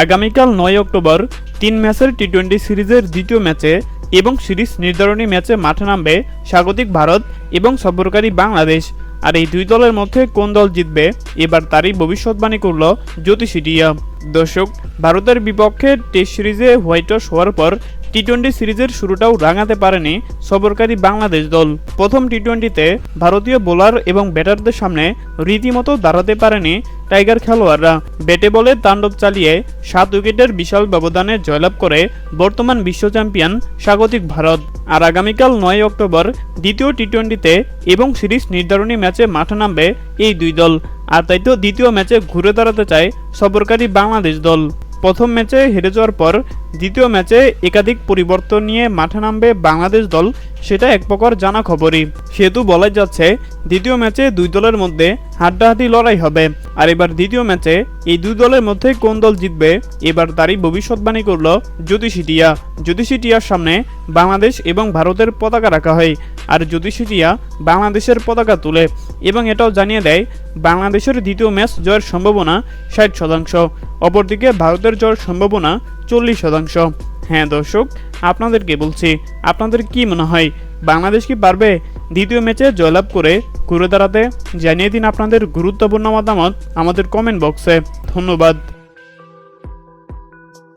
আগামীকাল নয় অক্টোবর, তিন ম্যাচের টি টোয়েন্টি সিরিজের দ্বিতীয় ম্যাচে এবং সিরিজ নির্ধারণী ম্যাচে মাঠে নামবে স্বাগতিক ভারত এবং সফরকারী বাংলাদেশ। আর এই দুই দলের মধ্যে কোন দল জিতবে, এবার তারই ভবিষ্যৎবাণী করল জ্যোতিষিডিয়া দর্শক, ভারতের বিপক্ষে টেস্ট সিরিজে হোয়াইট ওয়াশ হওয়ার পর টি টোয়েন্টি সিরিজের শুরুটাও রাঙাতে পারেনি সফরকারী বাংলাদেশ দল। প্রথম টি টোয়েন্টিতে ভারতীয় বোলার এবং ব্যাটারদের সামনে রীতিমতো দাঁড়াতে পারেনি টাইগার খেলোয়াড়রা। ব্যাটে বলে তাণ্ডব চালিয়ে সাত উইকেটের বিশাল ব্যবধানে জয়লাভ করে বর্তমান বিশ্ব চ্যাম্পিয়ন স্বাগতিক ভারত। আর আগামীকাল নয় অক্টোবর দ্বিতীয় টি টোয়েন্টিতে এবং সিরিজ নির্ধারণী ম্যাচে মাঠে নামবে এই দুই দল। আর তাই তো দ্বিতীয় ম্যাচে ঘুরে দাঁড়াতে চায় সফরকারী বাংলাদেশ দল। প্রথম ম্যাচে হেরে যাওয়ার পর দ্বিতীয় ম্যাচে একাধিক পরিবর্তন নিয়ে মাঠে নামবে বাংলাদেশ দল, সেটা এক প্রকার জানা খবরই। সেহেতু বলাই যাচ্ছে, দ্বিতীয় ম্যাচে দুই দলের মধ্যে হাড্ডাহাড্ডি লড়াই হবে। আর এবার দ্বিতীয় ম্যাচে এই দুই দলের মধ্যে কোন দল জিতবে, এবার তারই ভবিষ্যৎবাণী করল জ্যোতিষিটিয়া। জ্যোতিষিটিয়ার সামনে বাংলাদেশ এবং ভারতের পতাকা রাখা হয়। আর জ্যোতিষিটিয়া বাংলাদেশের পতাকা তুলে এবং এটাও জানিয়ে দেয়, বাংলাদেশের দ্বিতীয় ম্যাচ জয়ের সম্ভাবনা ষাট শতাংশ। অপরদিকে ভারতের জয়ের সম্ভাবনা চল্লিশ শতাংশ হ্যাঁ দর্শক, আপনাদেরকে বলছি, আপনাদের কি মনে হয়, বাংলাদেশ কি পারবে দ্বিতীয় ম্যাচে জয়লাভ করে ঘুরে দাঁড়াতে? জানিয়ে দিন আপনাদের গুরুত্বপূর্ণ মতামত আমাদের কমেন্ট বক্সে ধন্যবাদ।